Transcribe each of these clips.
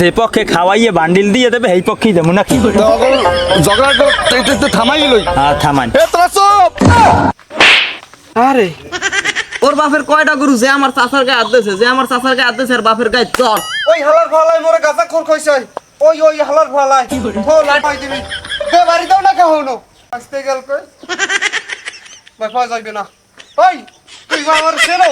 যে পক্ষে খাওয়াইয়ে বান্ডিল দিয়ে দেবে সেই পক্ষেই দেবো নাকি? ঝগড়া থামাই লই। আর থামান আরে ওর বাপের কয়টা গরু যে আমার চাচার গায়ে হাত দিয়েছে যে আমার চাচার গায়ে হাত দিয়েছে আর বাপের গায়ে চর ওই হালার ফালাই মোরে গাছা খোর কইছে। ওই ওই হালার ফালাই থো লাটাই দিবি। দে বাড়ি দাও না কাহনো। আসতে গেল কই? ভাই পাওয়া যাইবে না। ওই তুই আমার ছেড়ো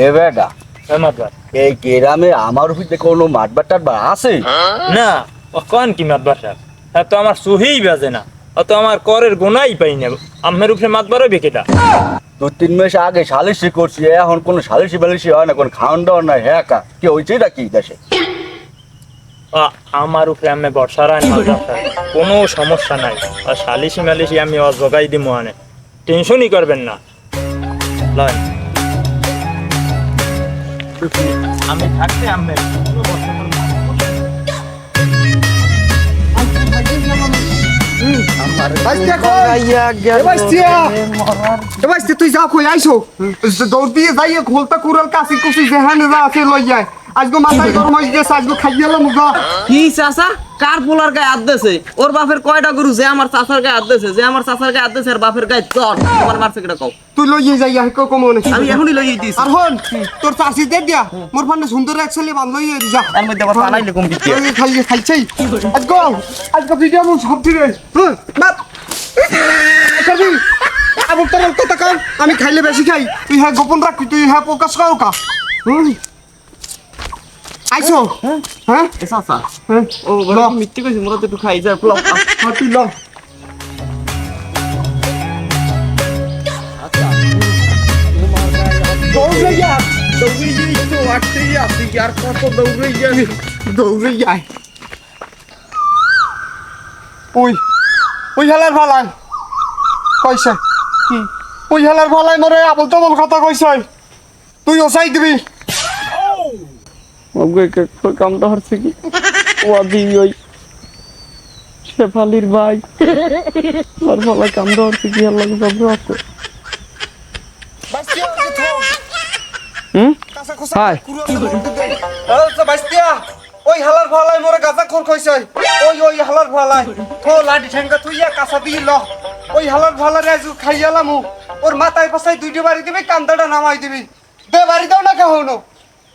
এ বেটা এই গ্রামে আমার উপরে কোনো মাঠবার টাটবার আছে? না ও কন কি মাতবার সাহেব হ্যাঁ তো আমার সুহেই বাজে না। ও তো আমার করের গুণাই পাই না আমের উপরে মাতবারও বেকেটা দু। তিন মাস আগে সালিশি করছি এখন কোনো সালিশি বালিশি হয় না কোনো খাওয়ান দাওয়ান নাই হ্যাঁ কা? কি হয়েছে কি দেশে? আ, আমার উপরে আমি বর্ষা রায় মাতবার কোনো সমস্যা নাই। আর সালিশি মালিশি আমি অজগাই দিব আনে। টেনশনই করবেন না। লয়। আমি থাকতে আমি তুই যা কই আইসো। দৌড় দিয়ে যাইয়ে খোলতা কুরাল কাশি কুশি যেহানে যা আছে লই যায় আজকে মাথায় গরম হয়ে গেছে আজকে খাইয়ালাম গা। কি চাচা? কার পোলার গায়ে হাত দিয়েছে? ওর বাপের কয়টা গরু যে আমার চাচার গায়ে হাত দিয়েছে? যে আমার চাচার গায়ে হাত দিয়েছে আর বাপের গায়ে চর তোমার মারছে কেটা কও? তুই লই যাই আহ কো মনে আমি এখনই লই দিয়েছি আর হন তোর চাষি দে দিয়া। মোর ফান্ডে সুন্দর এক ছেলে বান্ধ লই যা। তার মধ্যে আবার পালাইলে কম দিতে এই খাই খাইছাই আজকে আজকে ভিডিও মু সব হ্যাঁ বাপ করবি আবু তোর আমি খাইলে বেশি খাই। তুই হ্যাঁ গোপন রাখবি তুই হ্যাঁ প্রকাশ কর কা। হুম আইছো? হ্যাঁ। চাচা হ্যাঁ? ও বড় মিথ্যে কইছি মোরা তো একটু খাই যা খাও। হ্যাঁ তুই ল। দৌড়ে যা। দৌড়ে যাই তো আটতে যা তুই আর কত দৌড়ে যাবি দৌড়ে যাই। ওই ওই হালার ফালাই কইছে? কি? ওই হালার ফালাই মরে আবল তাবল কথা কইছে। তুই ওসাই দিবি। কামটা হচ্ছে কি ওয়াদি ওই শেফালির ভাই। ওর ফলে কামটা হচ্ছে কি আল্লাহ সব হুম? হাই। বাইস্তিয়া ওই হালার ফালাই মরে গাছা খোর কইছে ওই ওই হালার ফালাই থো লাঠি ঠেঙ্গা তুই কাঁচা দিয়ে ল। ওই হালার ফালার আজ খাইয়ালাম ওর মাথায় পাশায় দুইটা বাড়ি দিবি কান্দাটা নামাই দিবি। দে বাড়ি দাও না কেহনো।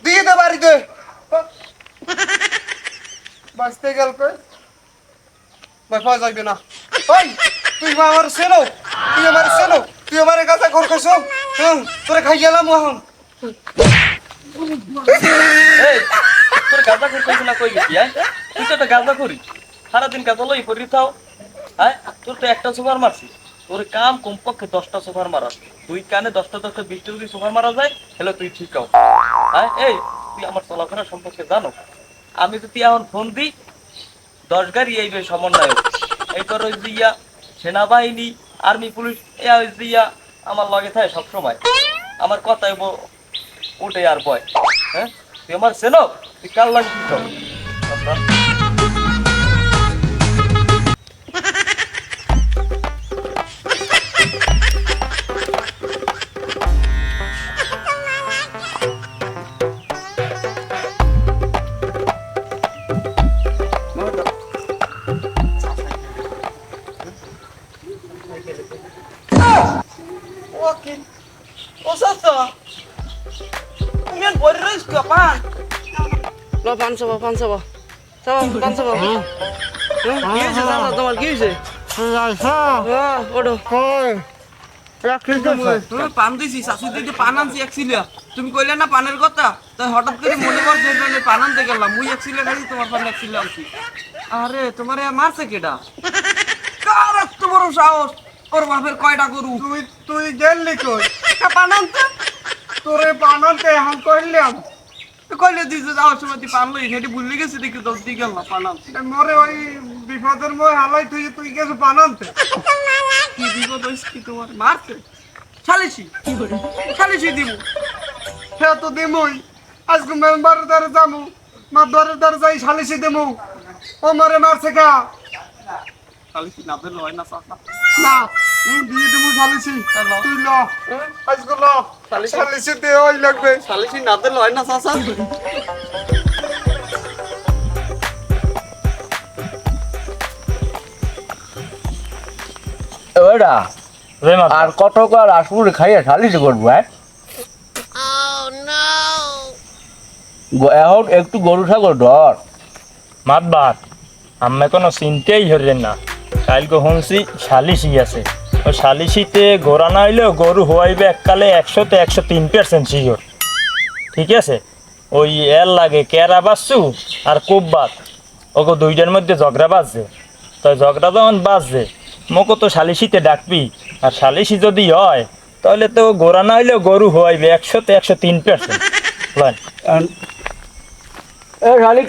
দিয়ে দে বাড়ি দে। বাঁচতে গেল কই? পাওয়া যাইবে না। ওই, তুই আমার সেনো তুই আমার সেনো তুই আমার গাছা খোর কইছ হ্যাঁ তোরে খাইয়ালাম এখন। তোর না কই গেছি হ্যাঁ? তুই তো একটা গাঁজা করি সারাদিন লই থাও হ্যাঁ? তোর তো একটা সুপার মারছি। তোর কাম কমপক্ষে দশটা সুপার মারা দুই কানে দশটা দশটা বিশটা যদি সুপার মারা যায়, তাহলে তুই ঠিক হও। হ্যাঁ? এই তুই আমার চলাফেরা সম্পর্কে জানো। আমি যদি এখন ফোন দিই, দশ গাড়ি এই যে সমন্বয়ক। এই তোর ওই দিয়া সেনাবাহিনী, আর্মি, পুলিশ, এ ওই দিয়া আমার লগে থাকে সবসময়। আমার কথাই ব- উঠে আর বয় হ্যাঁ? তুই আমার চেনো? তুই কাল লাগে কর ও কি ও চাচা তুমি আর বড় রইস তো পান লো পান সবা পান সবা সবা পান সবা হ্যাঁ কি হয়েছে চাচা তোমার কি হয়েছে হ্যাঁ তুমি পান দিছি শাশু দিদি পান আনছি এক সিলিয়া তুমি কইলে না পানের কথা তাই হঠাৎ করে মনে করছে যে পান আনতে গেলাম মুই এক সিলিয়া খাইছি তোমার পান এক সিলিয়া আনছি আরে তোমার মারছে কেডা কার এত বড় সাহস ওর বাপের কয়টা গরু? তুই তুই গেলি কই? পান আনতে তোরে পান আনতে এখন কইলাম। কইলে দিছে যাওয়ার সময় তুই পান লই সেটি ভুলে গেছি দেখি তো দিয়ে গেল পান আনতে মরে ওই বিপদের মই হালাই তুই তুই গেছো পান কি বিপদ হইছে কি তোমার? মারছে ছালিছি ছালিছি দিব হ্যাঁ তো দিমই। আজকে মেম্বারের দ্বারা যামু মাদ্বারের দ্বারা যাই সালিশি দেমু। ও মরে মারছে গা। সালিশি না দিলে হয় না চাচা। না দিয়ে দেবো তুই ল। আজকে ল। সালিশি? দে ওই লাগবে। না দিলে হয় না চাচা। আর কত কার আসুর খাইয়া সালিশি করব হ্যাঁ? এখন একটু গরু ছাগল ধর। মাতবার আমি কোনো চিন্তাই হরেন না। কালকে শুনছি শালিশি আছে। ওই শালিশিতে গোড়া না হইলেও গরু হওয়াইবে এককালে একশোতে একশো তিন পার্সেন্ট শিওর ঠিক আছে? ওই এর লাগে কেরা বাসছু আর কোপ বাদ। ওকে দুইটার মধ্যে ঝগড়া বাজছে তো ঝগড়া যখন বাজছে মোকে তো শালিশিতে ডাকবি। আর শালিশি যদি হয়, তাহলে তো গোড়া না হইলেও গরু হওয়াইবে একশোতে একশো তিন পার্সেন্ট এ শালিক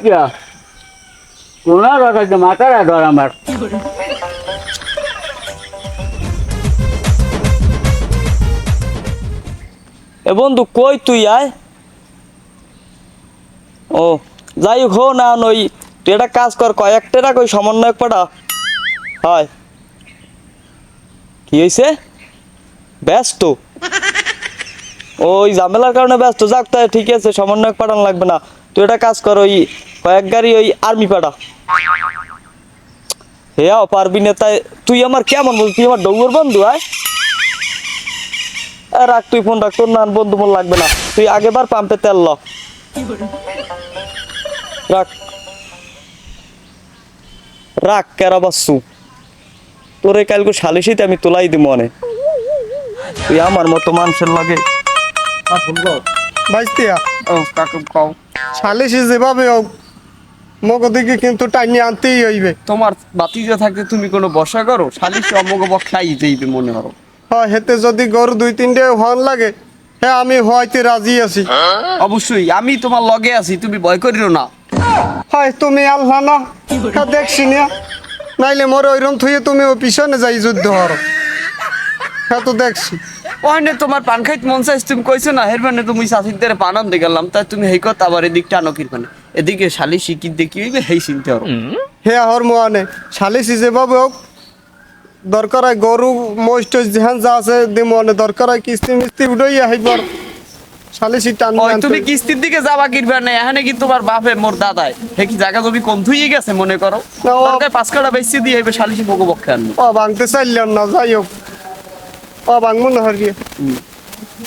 রাখা মাথাটা ধর আমার। এ বন্ধু, কই তুই আয়? ও, যাই হো না, নই, তুই একটা কাজ কর কয়েকটা রাখ, ওই সমন্বয়ক পাঠা। হয়। কি হয়েছে ব্যস্ত। ওই ঝামেলার কারণে ব্যস্ত। যাক তাই ঠিক আছে, সমন্বয়ক পাঠানো লাগবে না। তুই একটা কাজ কর, ওই কয়েক গাড়ি ওই আর্মি পাঠা। হেয়াও, পারবি না, তাই তুই আমার কেমন বল তুই আমার ডৌর বন্ধু, আয়। রাখ তুই ফোন রাখ তোর নান বন্ধু মন লাগবে না। তুই আগেবার পাম্পে তেল ল। রাখ। রাখ কেরা বাসু। তোরে কালকে সালিশিতে আমি তোলাই দিব মনে। তুই আমার মতো মানুষের লাগে বাইস্তিয়া। ও কাকু কও সালিশি যেভাবে হোক মগ দিকে কিন্তু টাইনি আনতেই হইবে। তোমার বাতিজা থাকতে তুমি কোনো বসা করো? সালিশি অমোগ বক্ষাই যাইবে মনে করো হয় হেতে যদি গরু দুই তিনটে হন লাগে হ্যাঁ আমি হয়তো রাজি আছি। অবশ্যই আমি তোমার লগে আছি তুমি ভয় করিও না। হয় তুমি আল্লাহ না হ্যাঁ দেখছি না। নাইলে মোর ওইরকম থুয়ে তুমি ও পিছনে যাই যুদ্ধ হর হ্যাঁ তো দেখছি। ওখানে তোমার পান খাইতে মন চাইছে তুমি কইছো না হের মানে তুমি চাষিদের পান আনতে গেলাম তাই তুমি হেই কথা আবার এদিকটা আনো কিরপানে এদিকে শালি শিকির দেখি হইবে হেই চিনতে পারো। হে হর মোয়ানে সালিশি যেভাবে হোক দরকার হয় গরু মোষ টোষ যেহান যা আছে দি মনে দরকার হয় কিস্তি মিস্তি উঠেই আহিবার সালিশি টান ওই তুমি কিস্তির দিকে যাবা কিরপানে এখানে কিন্তু তোমার বাপে মোর দাদাই? হে কি জায়গা জমি কম থুই গেছে মনে করো? না, দরকার পাঁচ কাটা বেশি দিয়ে হইবে শালিশি বকো বক্ষে আনব ও ভাঙতে চাইলাম না যাই হোক। ও ভাঙবো না হারিয়ে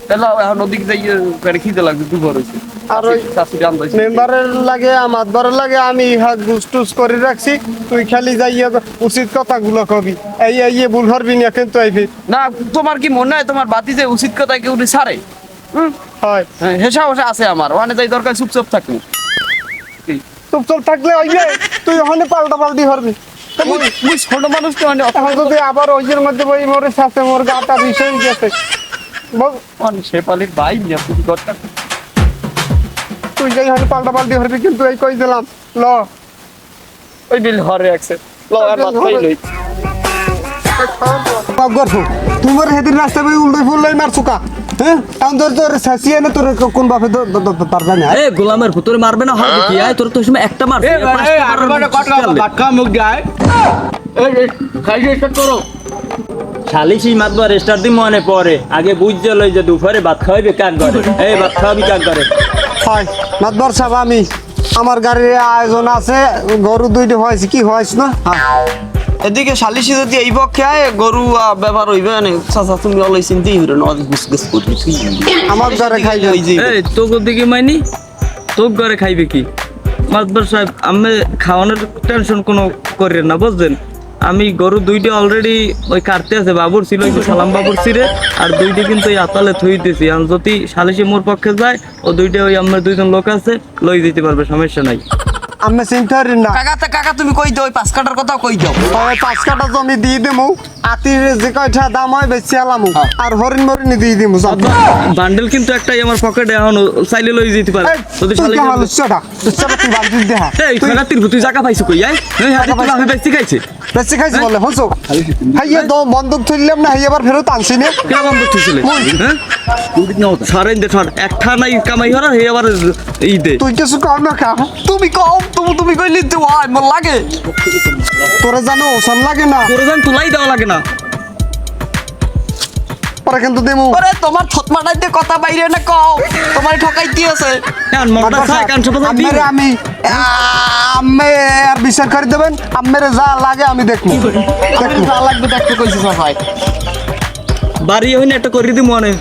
তাহলে এখন ওদিক যাই পেটে খিদে লাগবে দুপুর হয়েছে। আর ওই শাশি জান দইছে মেম্বারের লাগে আমার লাগে আমি ইহা গুস করে রাখছি তুই খালি যাইয়া উচিত কথাগুলো কবি। এই এই এই ভুল হরবি না কিন্তু আইবি না তোমার কি মনে হয় তোমার বাতি যে উচিত কথা কেউ সারে? হয়। হেসা হেসা আছে আমার ওখানে যাই দরকার চুপচাপ থাকব। চুপ চুপ থাকলে তুই ওখানে পাল্টা পাল্টি হরবি। মুই ছোট মানুষ তো আবার ওইজের মধ্যে বই মরে সাথে মোর গাটা বিষয় গেছে। শেপালির ভাই নিয়ে তুমি ঘরটা তুই যাই ওখানে পাল্টা পাল্টি হরবি কিন্তু এই কই দিলাম। ল। ওই বিল হরে আছে। ল আর মাত লই। গর্ভ হেদিন রাস্তা বই উল্টো ফুল্লাই মারছুকা হ্যাঁ? এখন তোর তোর শাসিয়ে না তোর কোন বাপে পারবে না। এ গোলামের ভুতরে মারবে না হবে কি? আয় তোর তো সময় একটা মুখ যায় করো। শালিশি মাতবার স্টার দি মনে পড়ে। আগে বুঝতে লই যে দুপুরে ভাত খাওয়াইবে কাক করে? এই ভাত খাওয়াবি কাক করে? হয় মাতবর সাহেব আমি। আমার গাড়ির আয়োজন আছে গরু দুইটি হয়েছে কি হয়েছে না? এদিকে সালিশি যদি এই পক্ষে আয় গরু ব্যবহার হইবে না চাচা তুমি অলই চিন্তাই হইবে না গুছ গুছ করি তুই। আমার ঘরে খাইবে। ওই যে এই তোকে দিকে মাইনি? তো ঘরে খাইবে কি? মাতবার সাহেব আমি খাওয়ানোর টেনশন কোনো করেন না বুঝলেন আমি গরু দুইটা অলরেডি ওই কাটতে আছে বাবুর ছিল ওই যে সালাম বাবুর ছিঁড়ে আর দুইটা কিন্তু ওই আতালে থই দিয়েছি আর যদি সালিশি মোর পক্ষে যায় ও দুইটা ওই আমার দুইজন লোক আছে লই দিতে পারবে সমস্যা নাই। আমি চিন্তা করি না। কাকা তা কাকা তুমি কই দাও ওই পাঁচ কাটার কথা কই দাও? ওই পাঁচ কাটা জমি দিয়ে দিমু আতির যে কয়টা দাম হয় বেশি আলামু আর হরিণ মরিণ দিয়ে দিমু সব। বান্ডেল কিন্তু একটাই আমার পকেটে এখন চাইলে লই যেতে পারে। যদি তুই উচ্চটা উচ্চটা তুই দেহা এই খানা তুই জায়গা পাইছো কই আয় এই হাতে আমি বেশি খাইছে? বেশি খাইছি বলে হনছো হাইয়া তো বন্দুক তুললাম না হাইয়া আবার ফেরত আনছি না। কে বন্ধ উঠেছিলে হ্যাঁ? সারেন দে ছাড় একটা নাই কামাই হরা হে আবার ই দে। তুই কিছু কম না খা তুমি কম তুমি তুমি কইলি তো হয় মন লাগে। তোরা জানো ওসান লাগে না। তোর জান তুলাই দেওয়া লাগে না। পরে কিন্তু দেমু। আরে তোমার থতমাটাইতে কথা বাইরে না কও তোমার ঠকাইতে আছে। আম্মেরে আমি আম্মে আর বিচার করে দেবেন আম্মেরে যা লাগে আমি দেখব। যা লাগবে দেখতে কইছি সবাই বাড়ি হইনি একটা করে দি মনে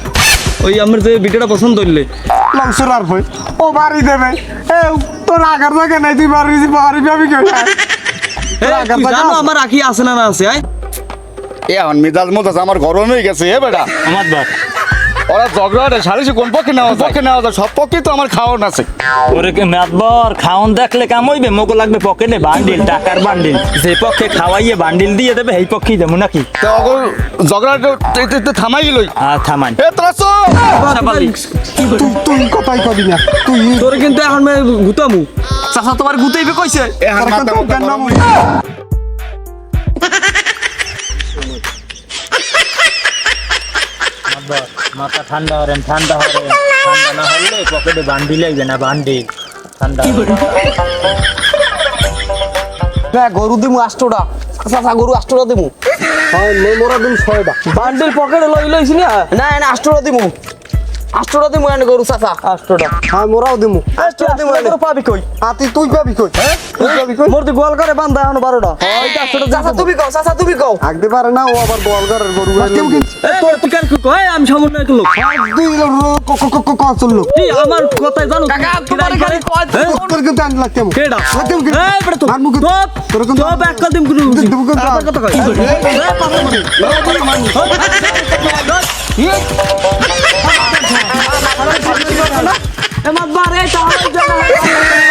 ওই আমার যে ভিডিওটা পছন্দ হইলে। লংসুর আর হই ও বাড়ি দেবে। এ তোর আগার জায়গা নাই তুই বাড়ি বাড়ি পাবি কেউ জানো আমার আখি আছে না না আছে এ এখন মিজাজ মজাজ আমার গরম হয়ে গেছে এ বেটা। আমার বাপ। ওরা ঝগড়া সালিশি কোন পক্ষে নেওয়া পক্ষে নেওয়া যায়। সব পক্ষেই তো আমার খাওয়ান আছে। ওরে কি মেদবর খাওন দেখলে কাম হইবে? মোকে লাগবে পকেটে বান্ডিল টাকার বান্ডিল। যে পক্ষে খাওয়াইয়ে বান্ডিল দিয়ে দেবে সেই পক্ষেই দেবো নাকি? তো অগর ঝগড়াটা তো- তো- তো থামাই গেলই আর থামান এ তোরা চুপ! তুই তুই কথাই কবি না। তুই তোর কিন্তু এখন আমি গুতামু। চাচা তোমার গুতাইবে কইছে? এ হাত মাথা ঠান্ডা হরেন ঠান্ডা হরেন। ঠান্ডা না হলে পকেটে বান্ডি লাগবে না বান্ডি। ঠান্ডা হ্যাঁ গরু দিমু আষ্টটা। চাচা গরু আষ্টটা দিমু। হ্যাঁ মোরা দিম ছয়টা। বান্ডিল পকেটে লই লইছি না? না না আষ্টটা দিমু। আষ্টটা দিমু এনে গরু চাচা। আষ্টটা। হ্যাঁ মোরাও দিমু। আষ্টটা দিমু এনে। পাবি কই? আতি তুই পাবি কই? হ্যাঁ তুই পাবি কই? মোর তো গোয়াল করে বান্ধা এখন বারোটা চাচা তুমি কও চাচা তুমি কও। আগতে পারে না ও আবার বল করার গরু কেউ কিন্তু এ, তোর তুই কেন কয়? আমি সামান্য একটা লোক। দুই ক চলল কি আমার কথাই জানো কাকা তোমার খালি কয়? হ্যাঁ? তোর কিন্তু আন লাগতে আমি কেডা লাগতে আমি এই বেটা তো আর মুখ তোপ তোর কিন্তু এক কদিনগুলো দেবো কিন্তু আবার কথা কয়। এ মাত বারে তাহলে